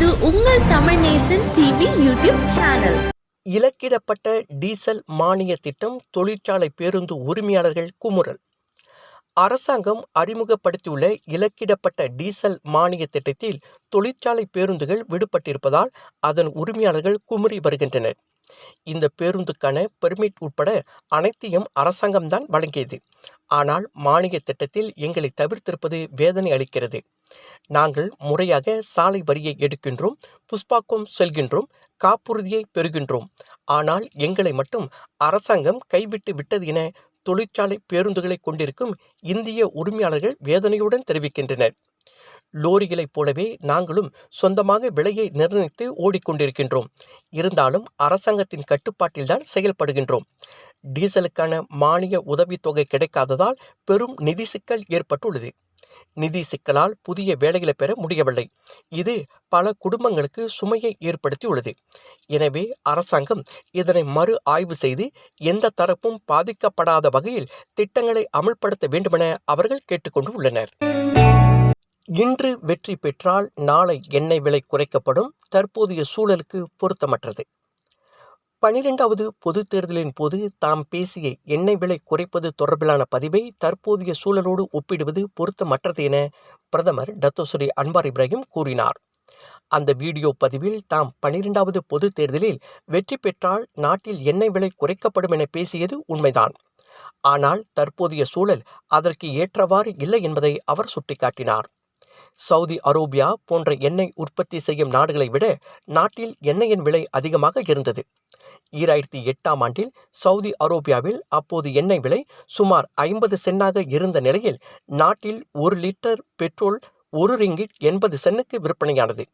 இது உங்கள் Tamil Nesan TV YouTube channel. இலக்கிடப்பட்ட diesel மானிய திட்டம் தொழிற்சாலை பேருந்து உரிமையாளர்கள் குமுறல். அரசாங்கம் அறிமுகப்படுத்தியுள்ள இலக்கிடப்பட்ட டீசல் மானிய திட்டத்தில் தொழிற்சாலை பேருந்துகள் விடுபட்டிருப்பதால் அதன் உரிமையாளர்கள் குமுறி வருகின்றனர். இந்த பேருந்துக்கான பெர்மிட் உட்பட அனைத்தையும் அரசாங்கம்தான் வழங்கியது. ஆனால் மானிய திட்டத்தில் எங்களை தவிர்த்திருப்பது வேதனை அளிக்கிறது. நாங்கள் முறையாக சாலை வரியை எடுக்கின்றோம் புஷ்பாக்கம் செல்கின்றோம் காப்புறுதியை பெறுகின்றோம். ஆனால் எங்களை மட்டும் அரசாங்கம் கைவிட்டு விட்டது என தொழிற்சாலை பேருந்துகளை கொண்டிருக்கும் இந்திய உரிமையாளர்கள் வேதனையுடன் தெரிவிக்கின்றனர். லோரிகளைப் போலவே நாங்களும் சொந்தமாக விலையை நிர்ணயித்து ஓடிக்கொண்டிருக்கின்றோம். இருந்தாலும் அரசாங்கத்தின் கட்டுப்பாட்டில்தான் செயல்படுகின்றோம். டீசலுக்கான மானிய உதவித்தொகை கிடைக்காததால் பெரும் நிதி சிக்கல் ஏற்பட்டுள்ளது. நிதி சிக்கலால் புதிய வேலைகளை பெற முடியவில்லை. இது பல குடும்பங்களுக்கு சுமையை ஏற்படுத்தியுள்ளது. எனவே அரசாங்கம் இதனை மறு ஆய்வு செய்து எந்த தரப்பும் பாதிக்கப்படாத வகையில் திட்டங்களை அமல்படுத்த வேண்டுமென அவர்கள் கேட்டுக்கொண்டு உள்ளனர் இன்று வெற்றி பெற்றால் நாளை எண்ணெய் விலை குறைக்கப்படும். தற்போதைய சூழலுக்கு பொருத்தமற்றது. பனிரெண்டாவது பொதுத் தேர்தலின் போது தாம் பேசிய எண்ணெய் விலை குறைப்பது தொடர்பிலான பதிவை தற்போதைய சூழலோடு ஒப்பிடுவது பொருத்தமற்றது என பிரதமர் டத்தோசுரி அன்வார் இப்ராஹிம் கூறினார். அந்த வீடியோ பதிவில் தாம் பனிரெண்டாவது பொதுத் தேர்தலில் வெற்றி பெற்றால் நாட்டில் எண்ணெய் விலை குறைக்கப்படும் என பேசியது உண்மைதான். ஆனால் தற்போதைய சூழல் அதற்கு ஏற்றவாறு இல்லை என்பதை அவர் சுட்டிக்காட்டினார். சவுதி அரேபியா போன்ற எண்ணெய் உற்பத்தி செய்யும் நாடுகளை விட நாட்டில் எண்ணெயின் விலை அதிகமாக இருந்தது. ஈராயிரத்தி எட்டாம் ஆண்டில் சவுதி அரோபியாவில் அப்போது எண்ணெய் விலை சுமார் ஐம்பது சென்னாக இருந்த நிலையில் நாட்டில் ஒரு லிட்டர் பெட்ரோல் ஒரு ரிங்கிட் எண்பது சென்னுக்கு விற்பனையானது.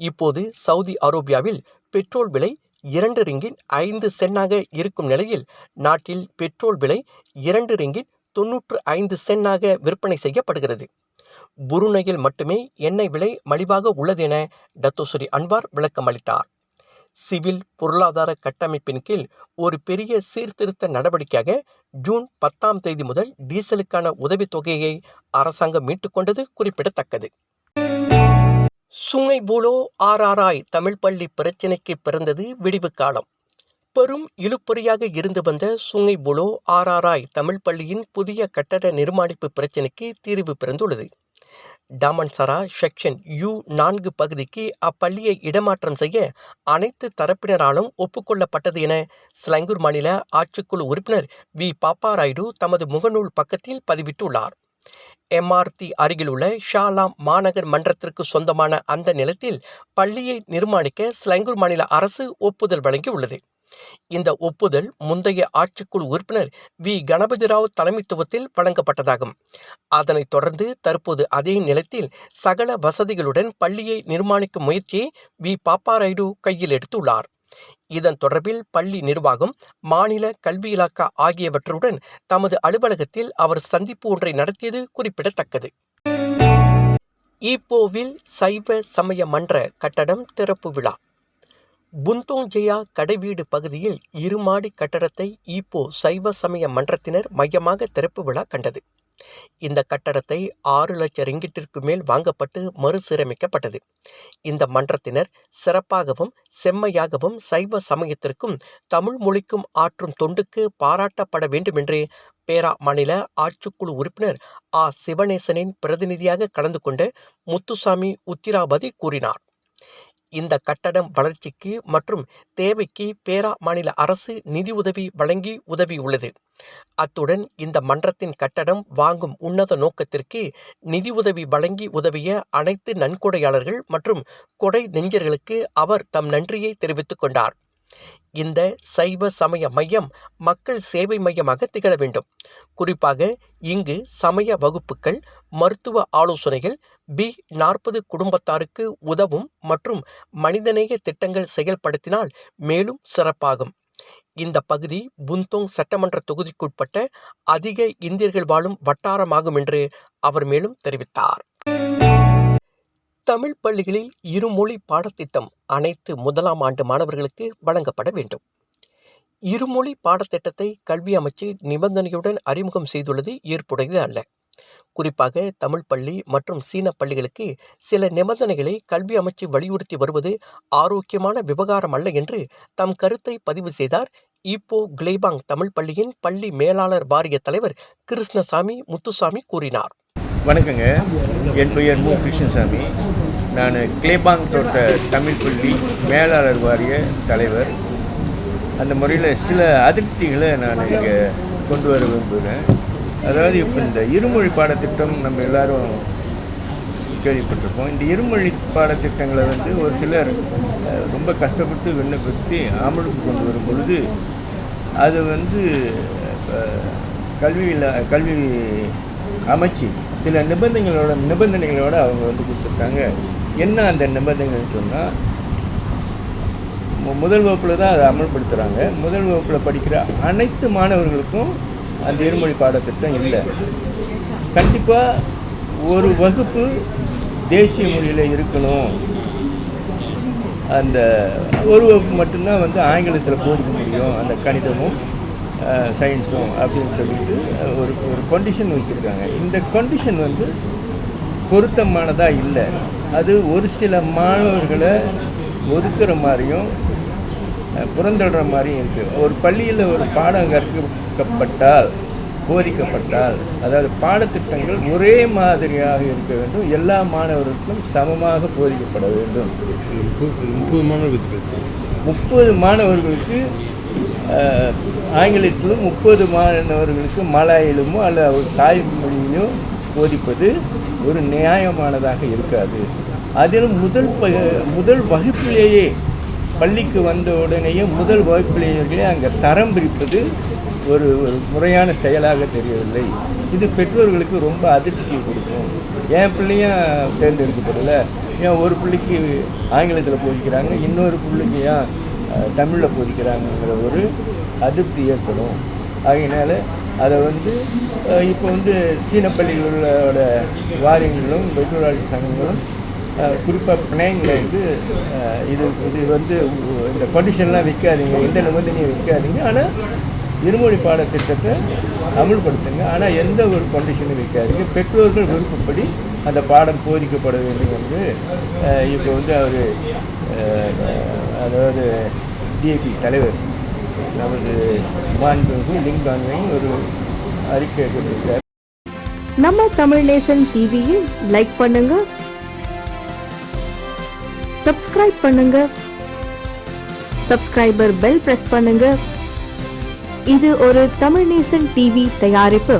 இப்போது சவுதி அரோபியாவில் பெட்ரோல் விலை இரண்டு ரிங்கிட் ஐந்து சென்னாக இருக்கும் நிலையில் நாட்டில் பெட்ரோல் விலை இரண்டு ரிங்கிட் தொன்னூற்று ஐந்து சென்னாக விற்பனை செய்யப்படுகிறது. புருனையில் மட்டுமே எண்ணெய் விலை மலிவாக உள்ளது என டத்தோசுரி அன்வார் விளக்கம் அளித்தார் சிவில் பொருளாதார கட்டமைப்பின் கீழ் ஒரு பெரிய சீர்திருத்த நடவடிக்கையாக ஜூன் பத்தாம் தேதி முதல் டீசலுக்கான உதவித்தொகையை அரசாங்கம் மீட்டுக்கொண்டது குறிப்பிடத்தக்கது. சுங்கை பூலோ ஆர்ஆர்ஐ தமிழ் பள்ளி பிரச்சினைக்கு பிறந்தது விடிவு காலம். பெரும் இழுப்பறியாக இருந்து வந்த சுங்கை புலோ ஆர்ஆர்ஐ தமிழ் பள்ளியின் புதிய கட்டட நிர்மாணிப்பு பிரச்சினைக்கு தீர்வு பிறந்துள்ளது. டாமன்சரா செக்ஷன் யு நான்கு பகுதிக்கு அப்பள்ளியை இடமாற்றம் செய்ய அனைத்து தரப்பினராலும் ஒப்புக்கொள்ளப்பட்டது என ஸ்லங்கூர் மாநில ஆட்சிக்குழு உறுப்பினர் வி. பாப்பாராய்டு தமது முகநூல் பக்கத்தில் பதிவிட்டுள்ளார். எம்ஆர்டி அருகிலுள்ள ஷாலாம் மாநகர் மன்றத்திற்கு சொந்தமான அந்த நிலத்தில் பள்ளியை நிர்மாணிக்க ஸ்லங்கூர் மாநில அரசு ஒப்புதல் வழங்கியுள்ளது. இந்த ஒப்புதல் முந்தைய ஆட்சிக்குழு உறுப்பினர் வி. கணபதிராவ் தலைமைத்துவத்தில் வழங்கப்பட்டதாகும். அதனைத் தொடர்ந்து தற்போது அதே நிலத்தில் சகல வசதிகளுடன் பள்ளியை நிர்மாணிக்கும் முயற்சியை வி. பாப்பாராய்டு கையில் எடுத்துள்ளார். இதன் தொடர்பில் பள்ளி நிர்வாகம் மாநில கல்வி இலாக்கா ஆகியவற்றுடன் தமது அலுவலகத்தில் அவர் சந்திப்பு ஒன்றை நடத்தியது குறிப்பிடத்தக்கது. ஈப்போவில் சைவ சமய மன்ற கட்டடம் திறப்பு விழா. புந்தோங் ஜெயா கடைவீடு பகுதியில் இருமாடி கட்டடத்தை ஈப்போ சைவ சமய மன்றத்தினர் மையமாக திறப்பு விழா கண்டது. இந்த கட்டடத்தை ஆறு லட்சம் ரிங்கிட்டிற்கு மேல் வாங்கப்பட்டு மறுசீரமைக்கப்பட்டது. இந்த மன்றத்தினர் சிறப்பாகவும் செம்மையாகவும் சைவ சமயத்திற்கும் தமிழ் மொழிக்கும் ஆற்றும் தொண்டுக்கு பாராட்டப்பட வேண்டும் என்று பேரா மாநில ஆட்சிக்குழு உறுப்பினர் ஆ. சிவநேசனின் பிரதிநிதியாக கலந்து கொண்ட முத்துசாமி உத்திராபதி கூறினார். இந்த கட்டடம் வளர்ச்சிக்கு மற்றும் தேவைக்கு பேரா மாநில அரசு நிதியுதவி வழங்கி உதவியுள்ளது. அத்துடன் இந்த மன்றத்தின் கட்டடம் வாங்கும் உன்னத நோக்கத்திற்கு நிதியுதவி வழங்கி உதவிய அனைத்து நன்கொடையாளர்கள் மற்றும் கொடை நெஞ்சர்களுக்கு அவர் தம் நன்றியை தெரிவித்துக் கொண்டார். இந்த சைவ சமய மையம் மக்கள் சேவை மையமாக திகழ வேண்டும். குறிப்பாக இங்கு சமய வகுப்புகள் மருத்துவ ஆலோசனைகள் பி நாற்பது குடும்பத்தாருக்கு உதவும் மற்றும் மனிதநேய திட்டங்கள் செயல்படுத்தினால் மேலும் சிறப்பாகும். இந்த பகுதி புந்தோங் சட்டமன்ற தொகுதிக்குட்பட்ட அதிக இந்தியர்கள் வாழும் வட்டாரமாகும் என்று அவர் மேலும் தெரிவித்தார். தமிழ் பள்ளிகளில் இருமொழி பாடத்திட்டம் அனைத்து முதலாம் ஆண்டு மாணவர்களுக்கு வழங்கப்பட வேண்டும். இருமொழி பாடத்திட்டத்தை கல்வி அமைச்சு நிபந்தனையுடன் அறிமுகம் செய்துள்ளது ஏற்புடையது அல்ல. குறிப்பாக தமிழ் பள்ளி மற்றும் சீன பள்ளிகளுக்கு சில நிபந்தனைகளை கல்வி அமைச்சு வலியுறுத்தி வருவது ஆரோக்கியமான விவகாரம் அல்ல என்று தம் கருத்தை பதிவு செய்தார் இப்போ கிளேபாங் தமிழ் பள்ளியின் பள்ளி மேலாளர் வாரிய தலைவர் கிருஷ்ணசாமி முத்துசாமி கூறினார். வணக்கங்க. என் பெயர் மு. கிருஷ்ணசாமி. நான் கிளேபாங் தோட்ட தமிழ் பள்ளி மேலாளர் வாரிய தலைவர். அந்த முறையில் சில அதிருப்திகளை நான் இங்கே கொண்டு வர விரும்புகிறேன் அதாவது இப்போ இந்த இருமொழி பாடத்திட்டம் நம்ம எல்லாரும் கேள்விப்பட்டிருக்கோம் இந்த இருமொழி பாடத்திட்டங்களை வந்து ஒரு சிலர் ரொம்ப கஷ்டப்பட்டு விண்ணப்பித்து அமலுக்கு கொண்டு வரும் பொழுது அது வந்து கல்வியில் கல்வி அமைச்சு சில நிபந்தனைகளோட நிபந்தனைகளோட அவங்க வந்து கொடுத்துருக்காங்க. என்ன அந்த நிபந்தனைகள்னு சொன்னால் முதல் வகுப்பில் தான் அதை அமல்படுத்துகிறாங்க முதல் வகுப்பில் படிக்கிற அனைத்து மாணவர்களுக்கும் அந்த இருமொழி பாடத்திட்டம் இல்லை. கண்டிப்பாக ஒரு வகுப்பு தேசிய மொழியில் இருக்கணும். அந்த ஒரு வகுப்பு மட்டும்தான் வந்து ஆங்கிலத்தில் போதிக்க முடியும். அந்த கணிதமும் சயின்ஸும் அப்படின்னு சொல்லிட்டு ஒரு ஒரு கண்டிஷன் வச்சுருக்காங்க. இந்த கண்டிஷன் வந்து பொருத்தமானதாக இல்லை. அது ஒரு சில மாணவர்களை ஒதுக்குற மாதிரியும் அஹ், புறந்தள்ளுற மாதிரியும் இருக்குது ஒரு பள்ளியில் ஒரு பாடம் கற்பிக்கப்பட்டால் போதிக்கப்பட்டால் அதாவது பாடத்திட்டங்கள் ஒரே மாதிரியாக இருக்க வேண்டும். எல்லா மாணவர்களுக்கும் சமமாக போதிக்கப்பட வேண்டும். முப்பது முப்பது மாணவர்கள் பேசுவோம். முப்பது மாணவர்களுக்கு ஆங்கிலத்திலும் முப்பது மாணவர்களுக்கு மலாயிலுமோ அல்லது ஒரு தாய்மொழியிலோ போதிப்பது ஒரு நியாயமானதாக இருக்காது. அதிலும் முதல் ப முதல் வகுப்பிலேயே பள்ளிக்கு வந்த உடனேயே முதல் வகுப்பிலேயே அங்கே தரம் பிரிப்பது ஒரு ஒரு முறையான செயலாக தெரியவில்லை. இது பெற்றோர்களுக்கு ரொம்ப அதிருப்தியை கொடுக்கும். என் பிள்ளையும் தேர்ந்தெடுக்கப்படலை ஏன் ஒரு பிள்ளைக்கு ஆங்கிலத்தில் போதிக்கிறாங்க இன்னொரு பிள்ளைக்கு ஏன் தமிழில் போதிக்கிறாங்கங்கிற ஒரு அதிருப்தி ஏற்படும். ஆகையினால அதை வந்து இப்போ வந்து சீன பள்ளிகளோட வாரியங்களும் பெற்றோராளி சங்கங்களும் குறிப்பாக பிணையங்களை வந்து இது இது வந்து இந்த கொண்டிஷன்லாம் விற்காதீங்க எந்த நிபந்தனையும் விற்காதீங்க ஆனால் இருமொழி பாடத்திட்டத்தை அமல்படுத்துங்க. ஆனால் எந்த ஒரு கொண்டிஷனும் விற்காதீங்க பெற்றோர்கள் விருப்பப்படி அந்த பாடம் போதிக்கப்பட வேண்டும் என்று இப்போ வந்து அவர் அதாவது டிஏபி தலைவர். நமது மாண்புமிகு லிங்காங்கை ஒரு அறிக்கை கொடுத்திருக்கார் நம்ம தமிழ் நேசன் டிவியில் லைக் பண்ணுங்க. சப்ஸ்கிரைப் பண்ணுங்க. சப்ஸ்கிரைபர் பெல் பிரஸ் பண்ணுங்க. இது ஒரு தமிழ் நேசன் டிவி தயாரிப்பு.